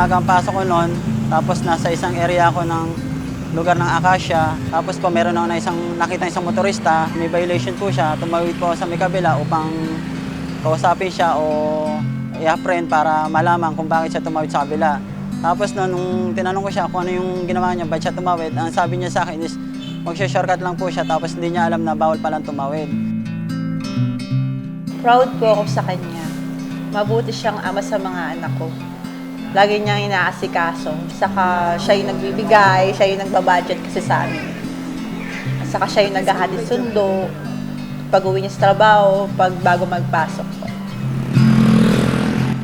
umaga ang pasok ko noon, tapos nasa isang area ako ng lugar ng Acacia. Tapos po meron ako na isang, nakita isang motorista, may violation po siya. Tumawid po sa may kabila upang kausapin siya o i-apprehend para malaman kung bakit siya tumawid sa kabila. Tapos noon, nung tinanong ko siya kung ano yung ginawa niya, ba't siya tumawid, ang sabi niya sa akin is magsha-shortcut lang po siya tapos hindi niya alam na bawal palang tumawid. Proud po ako sa kanya. Mabuti siyang ama sa mga anak ko. Lagi niyang inaasikaso. Saka siya yung nagbibigay, siya yung nagbabudget kasi sa amin. Saka siya yung naghahatid sundo, pag uwi niya sa trabaho, pag bago magpasok.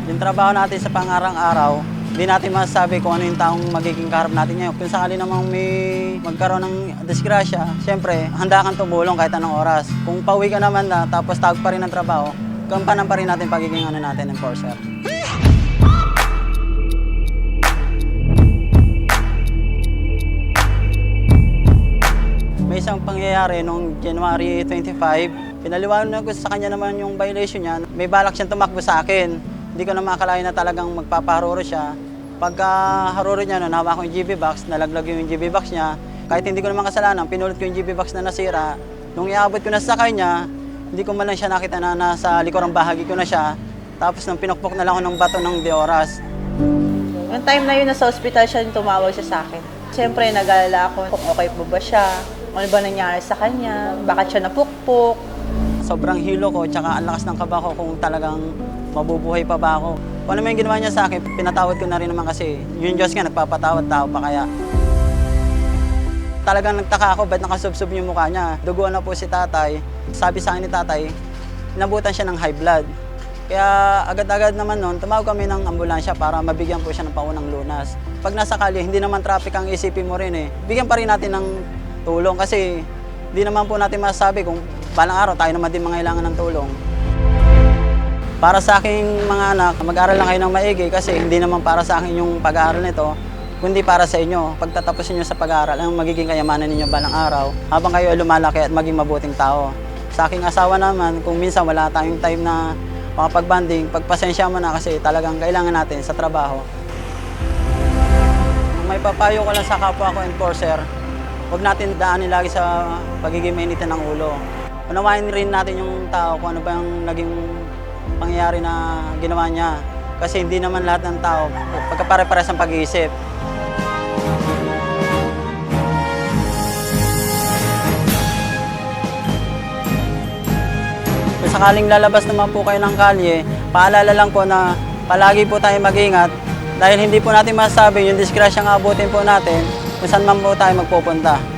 Yung trabaho natin sa pangarang-araw, hindi natin masasabi kung ano yung taong magiging kaharap natin ngayon. Kung sakali namang may magkaroon ng disgrasya, siyempre, handa kang tumulong kahit anong oras. Kung pauwi ka naman na, tapos tawag pa rin ng trabaho, gampanan pa rin natin pagiging ano natin, enforcer. May isang pangyayari noong January 25, pinaliwanag ko sa kanya naman yung violation niya. May balak siyang tumakbo sa akin. Hindi ko na makakalain na talagang magpapaharuro siya. Pagka haruro niya, no, nahawa ko yung GB box, nalaglag yung GB box niya. Kahit hindi ko naman kasalanan, pinulot ko yung GB box na nasira. Nung iabot ko na sa kanya, hindi ko man lang siya nakita na nasa likurang bahagi ko na siya. Tapos nung pinukpok na lang ako ng bato ng di oras, Yung time na yun, nasa hospital siya, tumawag siya sa akin. Siyempre, nag-alala ako kung okay po ba siya, ano ba nangyari sa kanya, bakit siya napukpok. sobrang hilo ko, tsaka ang lakas ng kaba ko kung talagang mabubuhay pa ba ako. Kung ano yung ginawa niya sa akin, pinatawad ko na rin naman kasi yung Diyos nga nagpapatawad tao pa kaya. Talagang nagtaka ako, ba't nakasubsob yung mukha niya? Dugo na po si tatay. Sabi sa akin ni tatay, inabutan siya ng high blood. Kaya agad-agad naman noon, tumawag kami ng ambulansya para mabigyan po siya ng paunang lunas. Pag nasa kalye, hindi naman traffic ang isipin mo rin eh. Bigyan pa rin natin ng tulong kasi hindi naman po natin masasabi kung balang araw tayo naman din mangailangan ng tulong. Para sa aking mga anak, mag-aral lang kayo ng maigi kasi hindi naman para sa akin yung pag-aaral nito, kundi para sa inyo. Pagtatapos niyo sa pag-aaral, ang magiging kayamanan ninyo balang araw habang kayo ay lumalaki at maging mabuting tao. Sa aking asawa naman, kung minsan wala tayong time na makapag-banding, pagpasensya mo na kasi talagang kailangan natin sa trabaho. May papayo ko lang sa kapwa ko enforcer, huwag natin daanin lagi sa pagiging mainitan ng ulo. Unawain rin natin yung tao kung ano ba yung naging pangyayari na ginawa niya. Kasi hindi naman lahat ng tao pagkapare-pares ang pag-iisip. Kung sakaling lalabas naman po kayo ng kalye, paalala lang po na palagi po tayo mag-ingat dahil hindi po natin masasabi yung disgrasyang abutin po natin saan man po tayo magpupunta.